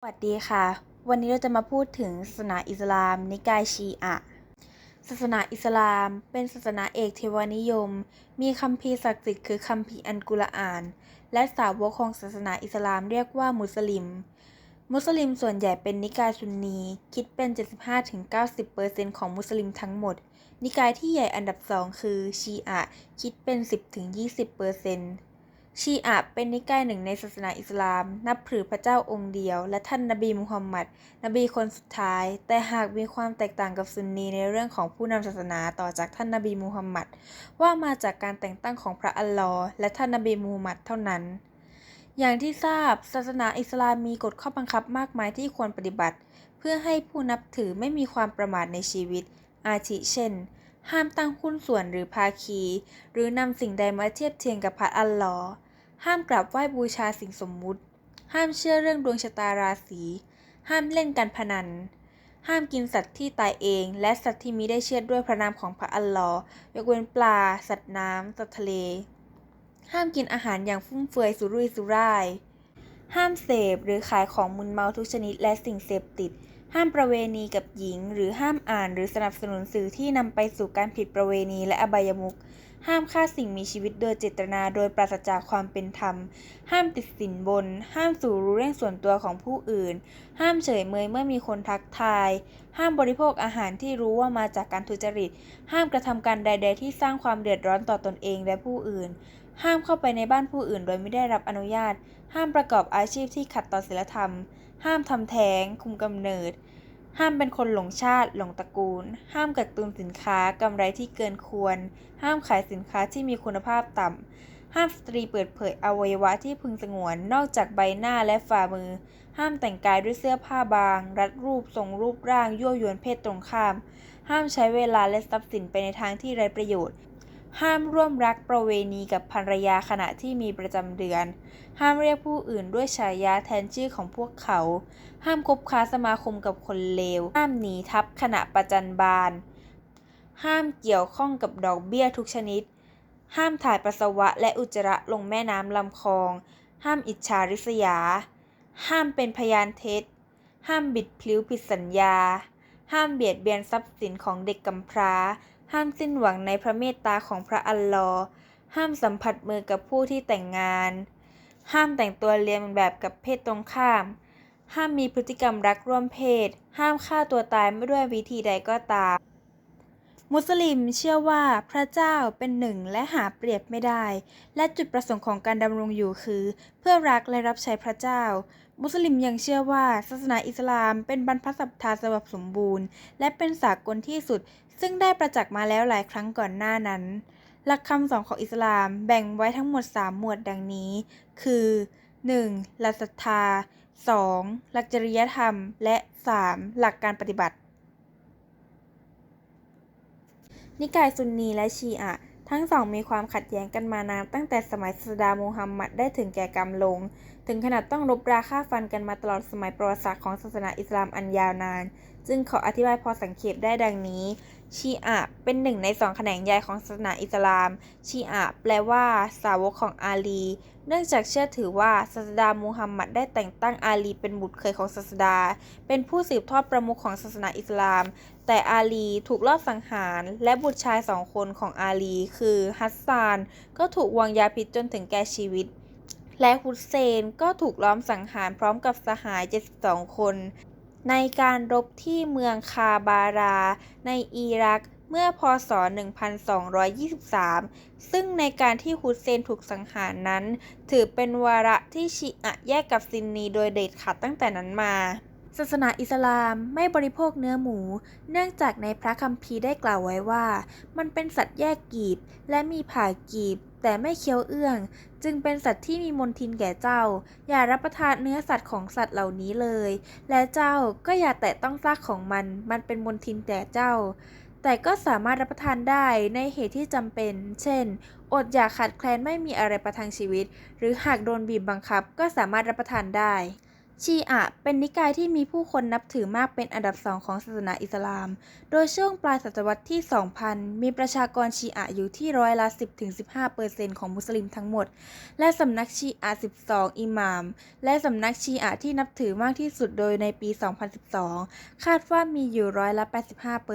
สวัสดีค่ะ วันนี้เราจะมาพูดถึงศาสนาอิสลาม นิกายชีอะศาสนาอิสลาม เป็นศาสนาเอกเทวานิยม มีคัมภีร์ศักดิ์สิทธิ์คือคัมภีร์อันกุรอาน และสาวกของศาสนาอิสลามเรียกว่ามุสลิม มุสลิมส่วนใหญ่เป็นนิกายซุนนี คิดเป็น 75-90%ของมุสลิมทั้งหมด นิกายที่ใหญ่อันดับสองคือชีอะคิดเป็น 10-20% ชีอะเป็นนิกายหนึ่งในศาสนาอิสลาม นับถือพระเจ้าองค์เดียว และท่านนบีมุฮัมมัด นบีคนสุดท้าย แต่หากมีความแตกต่างกับซุนนีในเรื่องของผู้นำศาสนาต่อจากท่านนบีมุฮัมมัด ว่ามาจากการแต่งตั้งของพระอัลลอฮ์และท่านนบีมูฮัมมัดเท่านั้น อย่างที่ทราบ ศาสนาอิสลามมีกฎข้อบังคับมากมายที่ควรปฏิบัติ เพื่อให้ผู้นับถือไม่มีความประมาทในชีวิต อาทิเช่นห้ามตั้งหุ้นส่วนหรือภาคี หรือนำสิ่งใดมาเทียบเทียงกับพระอัลลอฮ์ ห้ามกราบไหว้บูชาสิ่งสมมุติ ห้ามเชื่อเรื่องดวงชะตาราศี ห้ามเล่นการพนัน ห้ามกินสัตว์ที่ตายเอง และสัตว์ที่มิได้เชื่อด้วยพระนามของพระอัลลอฮ์ยกเว้นปลา สัตว์น้ำสัตว์ทะเล ห้ามกินอาหารอย่างฟุ่มเฟือยสุรุ่ยสุร่าย ห้ามเสพหรือขายของมึนเมาทุกชนิดและสิ่งเสพติด ห้ามประเวณีกับหญิง หรือห้ามอ่านหรือสนับสนุนสื่อที่นำไปสู่การผิดประเวณีและอบายมุข ห้ามฆ่าสิ่งมีชีวิตโดยเจตนาโดยปราศจากความเป็นธรรม ห้ามติดสินบน ห้ามสู่รู้เรื่องส่วนตัวของผู้อื่น ห้ามเฉยเมยเมื่อมีคนทักทาย ห้ามบริโภคอาหารที่รู้ว่ามาจากการทุจริต ห้ามกระทำการใด ๆ ที่สร้างความเดือดร้อนต่อตนเองและผู้อื่น ห้ามเข้าไปในบ้านผู้อื่น โดยไม่ได้รับอนุญาต ห้ามประกอบอาชีพที่ขัดต่อศีลธรรม ห้ามทำแท้ง คุมกำเนิด ห้ามเป็นคนหลงชาติ หลงตระกูล ห้ามกักตุนสินค้ากำไรที่เกินควร ห้ามขายสินค้าที่มีคุณภาพต่ำ ห้ามสตรีเปิดเผยอวัยวะที่พึงสงวน นอกจากใบหน้าและฝ่ามือ ห้ามแต่งกายด้วยเสื้อผ้าบาง รัดรูปทรงรูปร่างยั่วยวนเพศตรงข้าม ห้ามใช้เวลาและทรัพย์สินไปในทางที่ไร้ประโยชน์ ห้ามร่วมรักประเวณีกับภรรยาขณะที่มีประจำเดือน ห้ามเรียกผู้อื่นด้วยฉายาแทนชื่อของพวกเขา ห้ามคบค้าสมาคมกับคนเลว ห้ามหนีทัพขณะประจันบาน ห้ามเกี่ยวข้องกับดอกเบี้ยทุกชนิด ห้ามถ่ายปัสสาวะและอุจจาระลงแม่น้ำลำคลอง ห้ามอิจฉาริษยา ห้ามเป็นพยานเท็จ ห้ามบิดพลิ้วผิดสัญญา ห้ามเบียดเบียนทรัพย์สินของเด็กกำพร้า ห้ามสิ้นหวังในพระเมตตาของพระอัลลอฮ์ห้ามสัมผัสมือกับผู้ที่แต่งงาน ห้ามแต่งตัวเลียนแบบกับเพศตรงข้าม ห้ามมีพฤติกรรมรักร่วมเพศ ห้ามฆ่าตัวตายไม่ด้วยวิธีใดก็ตาม มุสลิมเชื่อว่าพระเจ้าเป็นหนึ่งและหาเปรียบไม่ได้ และจุดประสงค์ของการดำรงอยู่คือ เพื่อรักและรับใช้พระเจ้า มุสลิมยังเชื่อว่าศาสนาอิสลามเป็นบรรพสัตธาฉบับสมบูรณ์ และเป็นสากลที่สุด ซึ่งได้ประจักษ์มาแล้วหลายครั้งก่อนหน้านั้น หลักคำสอนของอิสลามแบ่งไว้ทั้งหมด 3 หมวดดังนี้ คือ 1. หลักศรัทธา 2. หลักจริยธรรม และ 3. หลักการปฏิบัติ นิกายซุนนีและชีอะห์ทั้งสองมีความขัดแย้งกันมานานตั้งแต่สมัยศาสดามูฮัมหมัดได้ถึงแก่กรรมลง ถึงขนาดต้องรบราฆ่าฟันกันมาตลอดสมัยประวัติศาสตร์ของศาสนาอิสลามอันยาวนาน จึงขออธิบายพอสังเขปได้ดังนี้ ชีอะห์เป็นหนึ่งในสองแขนงใหญ่ของศาสนาอิสลาม ชีอะห์แปลว่า สาวกของอาลี เนื่องจากเชื่อถือว่าศาสดามูฮัมหมัดได้แต่งตั้งอาลีเป็นบุตรเคยของศาสดา เป็นผู้สืบทอดประมุขของศาสนาอิสลาม แต่อาลีถูกลอบสังหาร และบุตรชายสองคนของอาลี คือฮัสซาน ก็ถูกวางยาพิษจนถึงแก่ชีวิต และฮุสเซนก็ถูกล้อมสังหารพร้อมกับสหาย 72 คน ในการรบที่เมืองคาบารา ในอิรักเมื่อพศ 1223 ซึ่งในการที่ฮุสเซนถูกสังหารนั้น ถือเป็นวาระที่ชีอะแยกกับซินนีโดยเด็ดขาดตั้งแต่นั้นมา ศาสนาอิสลามไม่บริโภคเนื้อหมู เนื่องจากในพระคัมภีร์ได้กล่าวไว้ว่า มันเป็นสัตว์แยกกีบ และมีผ่ากีบ แต่ไม่เคี้ยวเอื้อง จึงเป็นสัตว์ที่มีมนทินแก่เจ้า อย่ารับประทานเนื้อสัตว์ของสัตว์เหล่านี้เลย และเจ้าก็อย่าแตะต้องซากของมัน มันเป็นมนทินแก่เจ้า แต่ก็สามารถรับประทานได้ในเหตุที่จำเป็น เช่น อดอยากขาดแคลนไม่มีอะไรประทังชีวิต หรือหากโดนบีบบังคับก็สามารถรับประทานได้ ชีอะเป็นนิกายที่มีผู้คนนับถือมากเป็นอันดับสองของศาสนาอิสลาม โดยช่วงปลายศตวรรษที่ 2000 มีประชากรชีอะอยู่ที่ร้อยละ 10-15%ของมุสลิมทั้งหมด และสำนักชีอะ 12 อิหม่าม และสำนักชีอะที่นับถือมากที่สุดโดยในปี 2012 คาดว่ามีอยู่ร้อยละ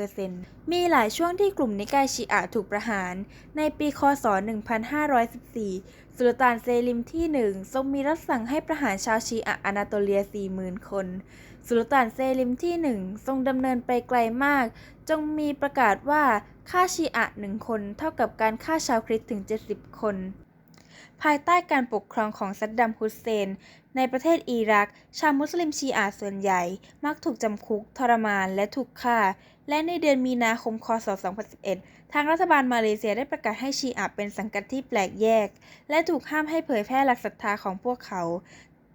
85%มีหลายช่วงที่กลุ่มนิกายชีอะถูกประหาร ในปีค.ศ.1514 สุลต่านเซลิมที่หนึ่งทรงมีรับสั่งให้ประหารชาวชีอะอนาโตเลีย40,000 คน สุลต่านเซลิมที่หนึ่งทรงดำเนินไปไกลมาก จงมีประกาศว่าฆ่าชีอะห์หนึ่งคนเท่ากับการฆ่าชาวคริสต์ถึง 70 คน ภายใต้การปกครองของซัดดัมฮุสเซน ในประเทศอิรัก ชาวมุสลิมชีอะห์ส่วนใหญ่ มักถูกจำคุก ทรมาน และถูกฆ่า และในเดือนมีนาคม ค.ศ.2011 ทางรัฐบาลมาเลเซียได้ประกาศให้ชีอะห์เป็นสังกัดที่แปลกแยก และถูกห้ามให้เผยแพร่หลักศรัทธาของพวกเขา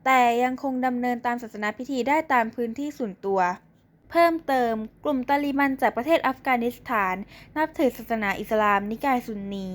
แต่ยังคงดำเนินตามศาสนาพิธีได้ตามพื้นที่ส่วนตัว เพิ่มเติมกลุ่มตาลิบันจากประเทศอัฟกานิสถาน นับถือศาสนาอิสลามนิกายซุนนี